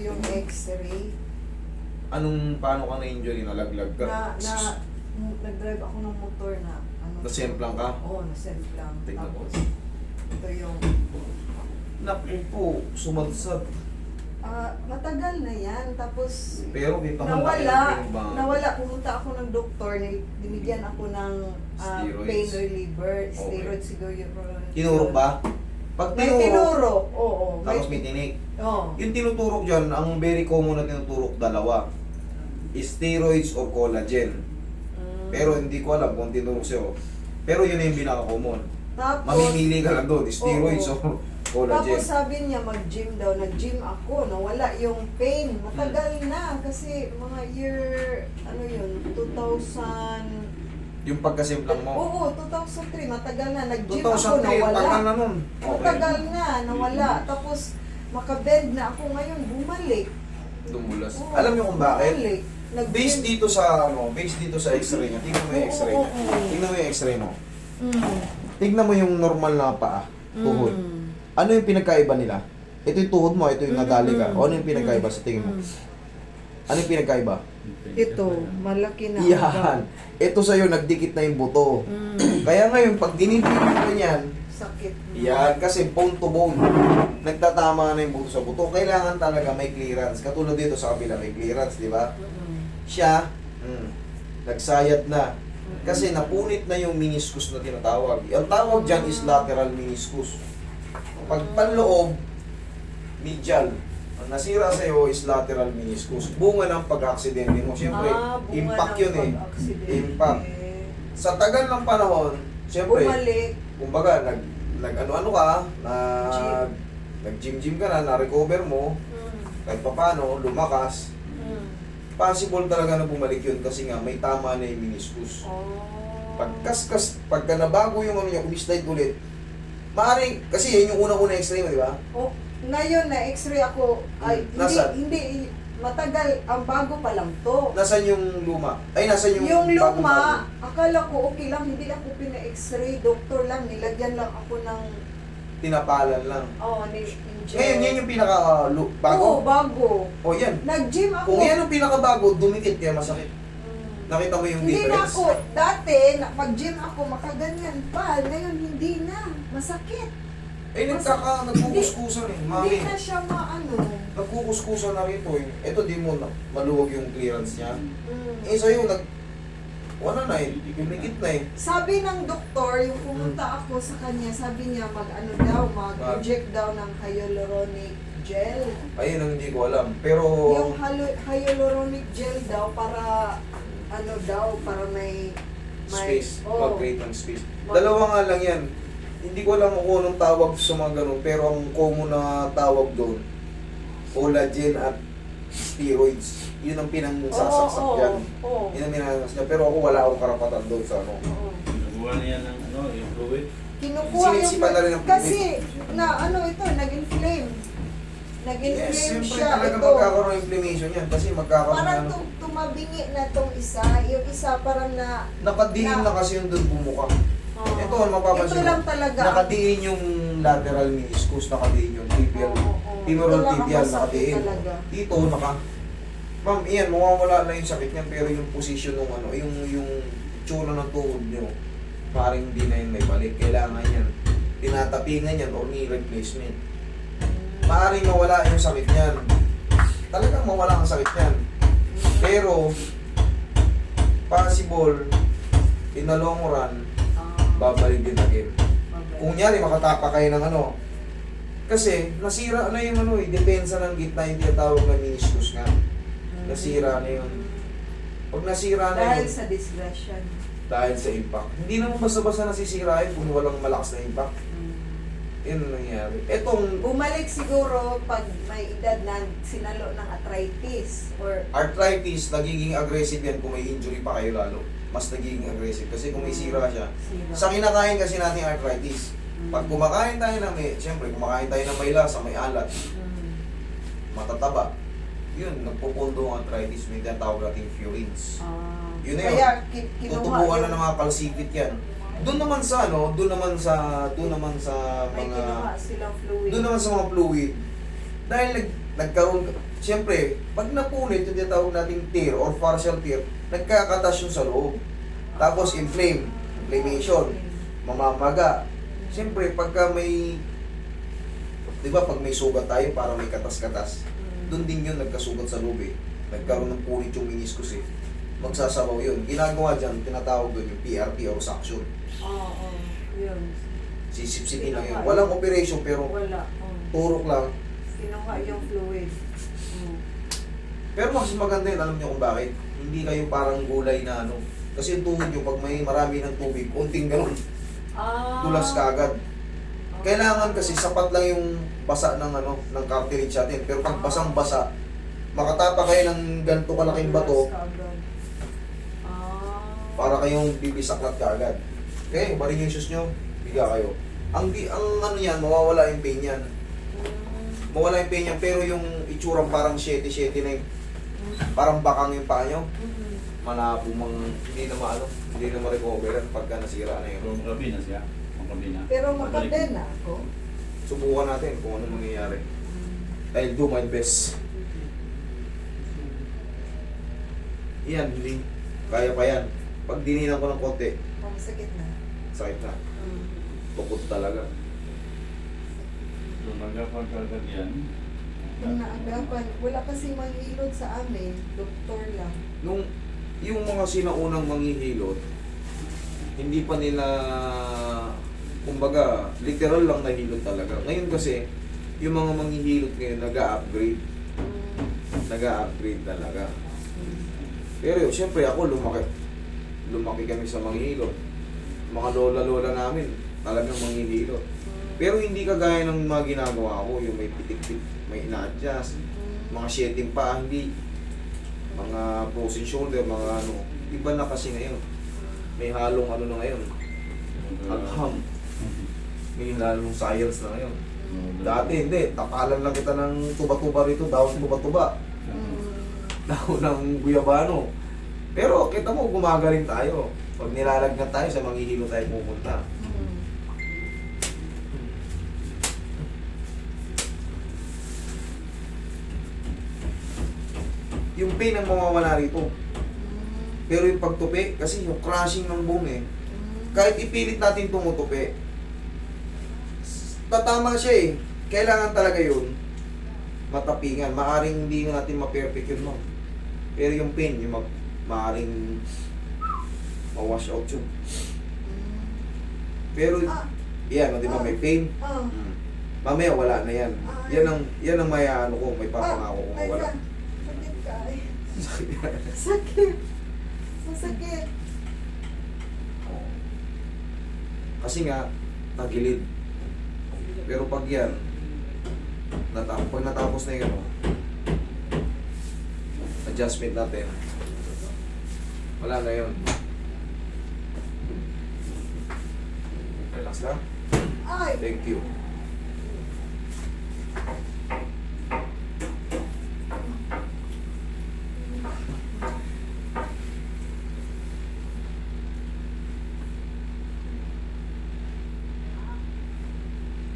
yung x-ray. Anong, paano ka na-injury? Nalaglag ka? Na, na, nag-drive ako ng motor na, ano. Nasemplang ka? Oo, nasemplang. Tignan ko. Tapos, ito yung, Naku po, sumadsad. ah, matagal na yan. Tapos, Pero kita mo nawala, nawala. Pumunta ako ng doktor, ni- binigyan ako ng ah, Steroids. pain reliever, Okay. steroids siguro. Tinurok ba? Pag May tinurok, tinurok, oo. tapos may tinik. Oo. Yung tinuturok dyan, ang very common na tinuturok dalawa. Steroids or collagen. Mm. Pero hindi ko alam kung tinurok sa'yo. Pero yun na yung pinaka-common. Tapos, Mamimili ka lang doon, steroids Oo. or collagen. Tapos sabi niya mag-gym daw, nag-gym ako, nawala yung pain. Matagal Hmm. na kasi mga year, ano yun, 2000... Yung pagkasimplang mo. Oo, 2003, matagal na. Nag-gym ako, 2003, nawala. tagal na nun. Matagal na, nawala. Tapos makabend na ako ngayon, bumalik. Dumulas. Oo, Alam niyo kung bakit? Bumalik. Nag-gym. Based dito sa ano, based dito sa x-ray niya. Tingnan mo yung Oo, x-ray. oo, niya. oo. Tingnan mo yung x-ray mo. Mm. Tingnan mo yung normal na paa, tuhod. Mm. Ano yung pinagkaiba nila? Ito yung tuhod mo, ito yung nadali ka. Mm. O ano yung pinagkaiba sa tingin mo? Mm. Ano yung pinagkaiba? Ito, malaki na. Yan. Ito sa'yo, nagdikit na yung buto. Mm. Kaya ngayon, pag dinidikit mo yan, Sakit. yan, kasi bone to bone, nagtatama na yung buto sa buto. Kailangan talaga may clearance. Katulad dito sa kabila, may clearance, di ba? Mm. Siya, mm, nagsayad na. Kasi napunit na yung meniscus na tinatawag. Ang tawag dyan is lateral meniscus. Pag panloob, medial. Ang nasira sa'yo is lateral meniscus. Bunga ng pag-aksidente mo. Siyempre, Ah, bunga impact ng yun eh. pag-aksidente. Impact. Sa tagal ng panahon, siyempre, Bumalik. kumbaga, nag, nag ano-ano ka, nag, nag-gym-gym ka na, na-recover mo, Mm. kahit papano, lumakas, Mm. possible talaga na bumalik yun kasi nga may tama na yung meniscus. Oh. Pagkaskas, pagka nabago yung ano niya, umislide ulit, maaaring, kasi yun yung unang-una x-ray mo, di ba? Oh, ngayon na x-ray ako, ay Hmm, hindi, nasaan? hindi, matagal, ang bago pa lang to. Nasaan yung luma? Ay, nasaan yung... Yung bagong luma, bago? akala ko okay lang, hindi ako pina-x-ray, doktor lang, nilagyan lang ako ng, Tinapalan lang. oh, ni inject. Ngayon, yan yung pinaka lu- Oo, bago. bago. O yan. Nag-gym ako. Kung yan yung pinaka-bago, dumikit kaya masakit. Mm. Nakita mo yung Hindi na difference? ako, dati, na- pag-gym ako, makaganyan pa. Ngayon, hindi na. Masakit. Eh, nagkaka, nagkukuskusan eh, mami. Hindi na siya maano. Nagkukuskusan na rito eh. Ito di mo, na- maluwag yung clearance niya. Mm. Eh, sa'yo, nag... Wala na eh. Umikit na eh. Sabi ng doktor, yung pumunta ako sa kanya, sabi niya mag-ano daw, mag-inject daw ng hyaluronic gel. Ayun ang hindi ko alam. Pero... Yung halu- hyaluronic gel daw para ano daw, para may may space, oh, mag-create ng space. Dalawa nga lang yan. Hindi ko alam kung anong tawag sa mga ganun, pero ang common na tawag doon, collagen at steroids. Yun ang pinang-sasaksak Oo, oo, yan. oo. Yun ang pinang niya. Pero ako wala akong karapatan doon sa ano. Oo. Nakuha niya ng ano, yung fluid. Kinukuha Sinisipan na rin ang Kasi, na ano ito, nag-inflame. Nag-inflame Yes, siyempre siya. talaga Ito. magkakaroon ng inflammation yan kasi magkakaroon Parang na... tum- tumabingi na tong isa. Yung isa parang na... Nakadiin na- na kasi yung doon bumuka. Oh, Ito, ang mapapansin Ito lang talaga. Nakadiin yung lateral meniscus, nakadiin yung tibial. Oo, oo. Femoral Ito lang ang tibial, masakit nakadiin. talaga. Dito, naka... Ma'am, iyan, mawawala na yung sakit niyan, pero yung position ng ano, yung, yung itsura ng tuhod niyo, parang hindi na yun may balik. Kailangan yan. Tinatapingan yan or knee replacement. Maaring mawala yung sakit niyan. Talagang mawala ang sakit niyan. Pero, possible, in the long run, babalik din again. babalik. Kung nyari, makatapa kayo ng ano. Kasi, nasira na yung ano eh, depensa ng gitna yung tinatawag na meniscus nga. Nasira na yun. Pag nasira na Dahil yun, sa disgrasya. dahil sa impact. Hindi naman basta-basta nasisira yun kung walang malakas na impact. Yun ang nangyari. Etong Bumalik siguro pag may edad na sinalo ng arthritis or arthritis, nagiging aggressive yan kung may injury pa kayo lalo. Mas nagiging aggressive. Kasi kung may sira siya. sira. Sa kinakain kasi natin arthritis. Mm. Pag kumakain tayo ng may, siyempre kumakain tayo ng may lasa, may alat, Mm. matataba. Yun, nagpupundo ang arthritis, may tinatawag nating furins. Ah, Yun na yun. Kaya ki- kinuha Tutubuan na ng mga kalsipit yan. Doon naman sa ano, doon naman sa, doon naman sa May mga, silang fluid. doon naman sa mga fluid. Dahil nag, nagkaroon, siyempre, pag napunit, yung tinatawag nating tear or partial tear, nagkakatas yung sa loob. Tapos inflame, inflammation, mamamaga. Siyempre, pagka may, di ba pag may sugat tayo, para may katas-katas, doon din yun nagkasugat sa loob eh. Nagkaroon ng punit yung meniscus eh. Magsasabaw yun. Ginagawa dyan, tinatawag doon yung PRP or suction. Oo, oo. Yun. Sisipsipin lang yun. Walang operation pero Wala. oo. turok lang. Kinuha yung fluid. Mm. Pero mas maganda yun, alam niyo kung bakit. Hindi kayo parang gulay na ano. Kasi yung tuhod nyo, pag may marami ng tubig, unting ganun, Ah. tulas ka agad. Kailangan kasi sapat lang yung basa ng ano, ng cartilage natin. Pero pag basang-basa, makatapa kayo ng ganito kalaking bato, Tulas ka agad. Ah. Para kayong bibisaklat ka agad. Okay, bari yung shoes nyo, biga kayo. Ang, di, ang ano yan, mawawala yung pain yan. Mawala yung pain yan, pero yung itsurang parang 7-7 na yung, parang bakang yung paa nyo, malabo mang, hindi na maano, hindi na ma-recoveran pagka nasira na yun. Gabi na siya. Kung gabi na. Pero makadena ako. Subukan natin kung ano mangyayari. I'll do my best. Yan, hindi. Kaya pa yan. Pag dininan ko ng konti, Ang sakit na. sakit na. Mm. Tukot talaga. Kung nagkapagkagat yan, Nung naagapan, wala kasi manghilod sa amin, doktor lang. Nung yung mga sinaunang manghihilot, hindi pa nila kumbaga, literal lang nahilot talaga. Ngayon kasi, yung mga manghihilot ngayon nag-upgrade. Mm. Nag-upgrade talaga. Pero siyempre ako lumaki. Lumaki kami sa manghihilot. Mga lola-lola namin talagang manghihilot. Pero hindi kagaya ng mga ginagawa ko, yung may pitik-pitik, may ina-adjust, Mm. mga shedding pa, hindi. Mga frozen shoulder, mga ano. Iba na kasi ngayon. May halong ano na ngayon. Agham. May halong science na ngayon. Dati hindi, tapalan lang kita ng tuba-tuba rito, daw tuba-tuba. Mm. Daw ng guyabano. Pero kita mo, gumagaling tayo. Pag nilalagnat tayo, sa manghihilo tayo pupunta. Yung pain ang mawawala rito. Pero yung pagtupi, kasi yung crushing ng bone eh. Kahit ipilit natin tumutupi, tatama siya eh. Kailangan talaga yun, matapingan. Maaring hindi natin ma-perfect yun, no? Pero yung pain, yung mag, maaring ma-wash out yun. Mm. Pero, Ah. yan, di ba may pain? Ah. Mm. Mamaya wala na yan. Yan ang, yan ang may ano ko, may papangako ko wala. ka. Sakit ka eh. Sakit. Masakit. Kasi nga, tagilid. Pero pag yan, natapos, pag natapos na yung ano, adjustment natin, wala na yun. Relax lang. Ay. Thank you.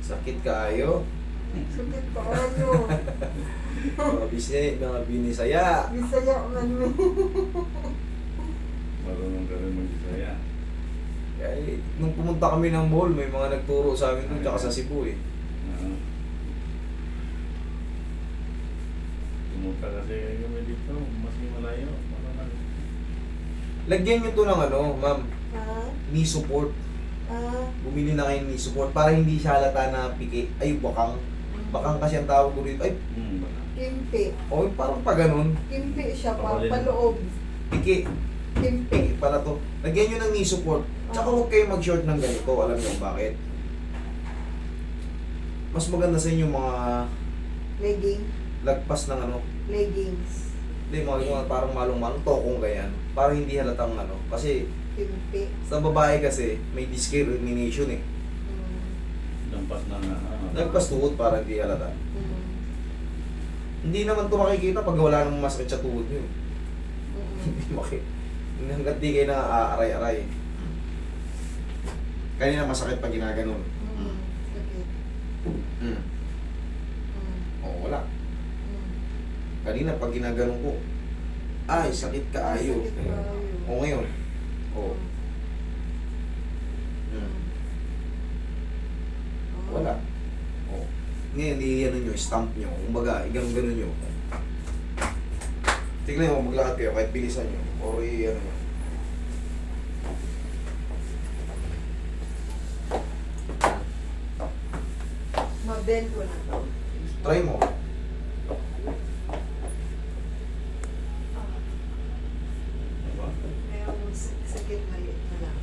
Sakit kaayo. Sakit pa ano. Mga bisne, mga binisaya. Bisaya man mo. Marunong ka rin mag-isaya. Kaya, eh, nung pumunta kami ng mall, may mga nagturo sa amin doon, tsaka sa Cebu eh. Oo. Pumunta kasi kami dito, mas malayo. Parang Lagyan nyo to ng ano, ma'am, Ha? knee support. Ah. Bumili na kayo ng knee support para hindi siya halata na piki. Ay, bakang. Bakang kasi ang tawag ko rito. Ay, Hmm, baka. Kimpi. oh, parang pa ganun. Kimpi siya pa. Pabalin. Paloob. Piki. Kimpi. Piki pala to. Lagyan nyo ng knee support. Tsaka huwag kayo mag-short ng ganito. Alam nyo bakit? Mas maganda sa inyo mga Legging. lagpas ng ano. Leggings. Hindi, mga, mga parang malong-malong tokong ganyan. Para hindi halatang ano. Kasi Kimpi. sa babae kasi may discrimination eh. Mm. Lampas na nga. ah. Lagpas tuhod para hindi halata. Mm. Hindi naman ito makikita pag wala namang masakit sa tuhod nyo. Mm. Hindi makikita. Hanggat di kayo na aaray-aray. Kanina masakit pag ginaganon. Mm. Mm. Oo, wala. Mm. Kanina, pag ginaganon ko, ay, sakit ka ayo. O ngayon, o, hmm, Oo. wala. O, ngayon, i-ano nyo, stamp nyo. Kumbaga, i-ganon-ganon nyo. Tignan mo, maglakad kayo, kahit bilisan nyo. Or i-ano nyo. Ma-bend ko na to. Try mo. Merong sak- sakit maliit na lang.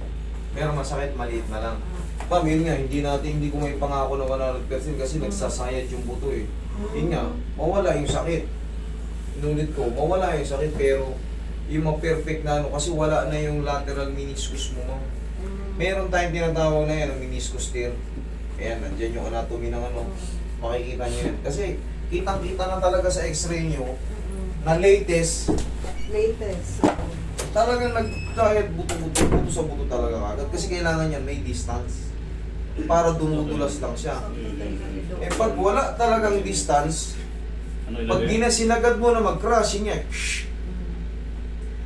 Meron masakit, maliit na lang. Ah. Ma'am, yun nga, hindi natin, hindi ko may pangako na 100% kasi nagsasayad yung buto eh. Yun nga, mawala yung sakit. Inulit ko, mawala yung sakit pero yung ma-perfect na ano, kasi wala na yung lateral meniscus mo. ma'am. Meron tayong tinatawag na yan, ang meniscus tear. Ayan, nandyan yung anatomy ng ano. Makikita nyo yan. Kasi kitang-kita na talaga sa x-ray nyo Mm-mm. na latest, Latest. talagang nag-diet buto-buto, buto sa buto talaga kagad. Kasi kailangan yan may distance. Para dumudulas lang siya. Eh pag wala talagang distance, Ano pag di na sinagad mo na yan. Mm.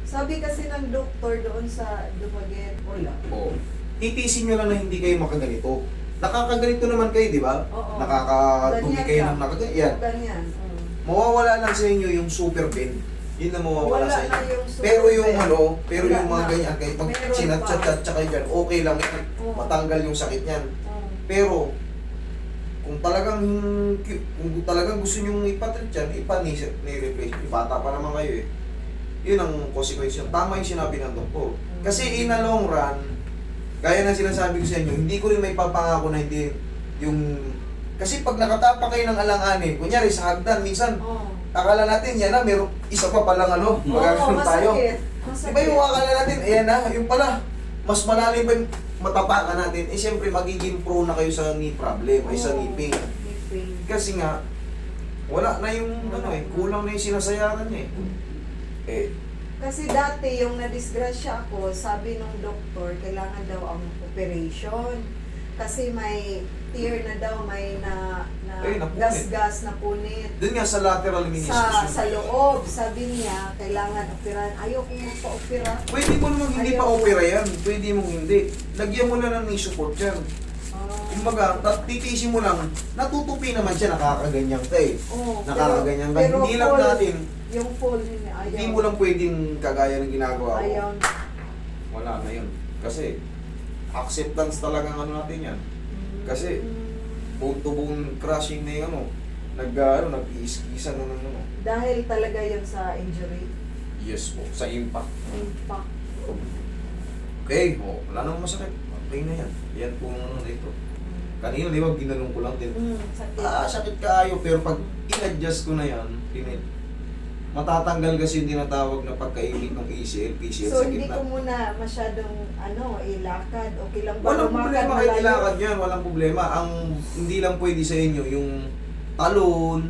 Sabi kasi ng doktor doon sa Dumaguete, wala. Oh. Titisin nyo lang na hindi kayo makaganito. Nakakaganito naman kayo, di ba? Oo. Nakakatumi Ganyan kayo lang. ng nakaganito. Yan. Ganyan. mm. Mawawala lang sa inyo yung super pain. Yun na mawawala Wala sa na inyo. yung super Pero yung pain. ano, pero Wala yung mga na. ganyan, kayo pag Meron sinat-chat pa. kayo dyan, okay lang yan. Oo. Matanggal yung sakit yan. Mm. Pero, kung talagang kung talagang gusto nyo ipatrit yan, ipanisip, ni-replace. Bata pa naman kayo eh. Yun ang consequence yun. Tama yung sinabi ng doktor. Kasi in a long run, gaya ng sinasabi ko sa inyo, hindi ko rin may papangako na hindi yung... Kasi pag nakatapa kayo ng alanganin, kunyari sa hagdan, minsan, Oo. akala natin, yan na, meron isa pa palang ano, Oo, magkakaroon tayo. masakit. Di Masakit. ba yung akala natin, ayan na, yung pala, mas malalim pa yung matapakan natin, eh siyempre magiging pro na kayo sa knee problem, ay sa Oo. knee pain. Knee pain. Kasi nga, wala na yung ano eh, kulang na yung sinasayaran niya eh. Eh, Kasi dati yung nadisgrasya ako, sabi nung doktor, kailangan daw ang operation. Kasi may tear na daw, may na, na Ay, napunit. gas-gas na punit. dun nga sa lateral meniscus. Sa, yun. sa loob, sabi niya, kailangan operahan. Ayaw kong magpa-opera. Pwede mo naman hindi pa opera yan, pwede mo hindi. Lagyan mo na ng knee support yan. Kumbaga, titisin mo lang, natutupi naman siya, nakakaganyan ka eh. Oo, Nakakaganyan ka. pero Hindi lang natin, Yung full niya, ayaw. hindi mo lang pwedeng kagaya ng ginagawa ko. Ayaw. Wala na yun. Kasi, acceptance talagang ano natin yan. Kasi, Mm. To bone crushing na yung ano, nag, ano, nag-iiskisan na ng ano. Dahil talaga yun sa injury. Yes po, sa impact. Impact. Okay, oh, wala namang masakit. Okay na yan. Yan po ang ano dito. Kanina, di ba, ginanong ko lang din. Mm, sakit. Ah, sakit kaayo, pero pag in-adjust ko na yan, pinit, matatanggal kasi yung tinatawag na pagkaimik ng ACL, PCL So, sa hindi gitna. ko muna masyadong, ano, ilakad. Okay lang ba? Walang problema kahit ilakad yan, walang problema. Ang hindi lang pwede sa inyo, yung talon,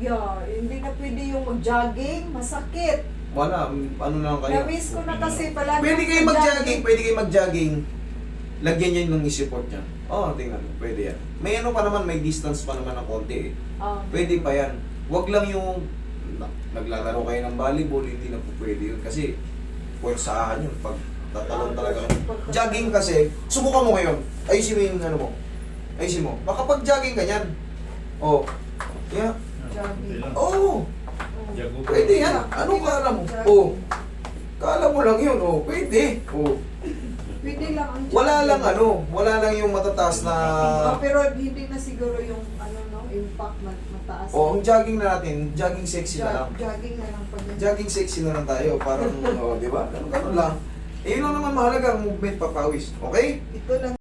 Yeah, hindi na pwede yung mag-jogging. Masakit. wala, ano lang kayo. Na-miss ko na kasi pala. Pwede kayo mag-jogging, pwede kayo mag-jogging. Lagyan niya ng support niya. Oh, tingnan mo, pwede yan. May ano pa naman, may distance pa naman ng konti eh. Um, Pwede pa yan. Huwag lang yung na- naglalaro kayo ng volleyball, hindi na po pwede yun. Kasi, puwersahan yun pag tatalon talaga. Jogging kasi, subukan mo ngayon. Ayusin mo yung ano mo. Ayusin mo. Baka pag jogging ka yan. Oh. Yeah. Lang. Oh. Pwede yan. Ano kala mo? Oh. Kala mo lang yun. Oh. Pwede. Oh. Pwede lang ang Wala lang ano. Wala lang yung matataas na... Oh, pero hindi na siguro yung ano no, impact mat- mataas. Oh, ang jogging na natin, jogging sexy na lang. Jog- jogging na lang pag Jogging sexy na lang tayo. Parang, oh, di ba? Ganun, ganun lang. Eh, yun lang naman mahalaga ang movement papawis. Okay? Ito lang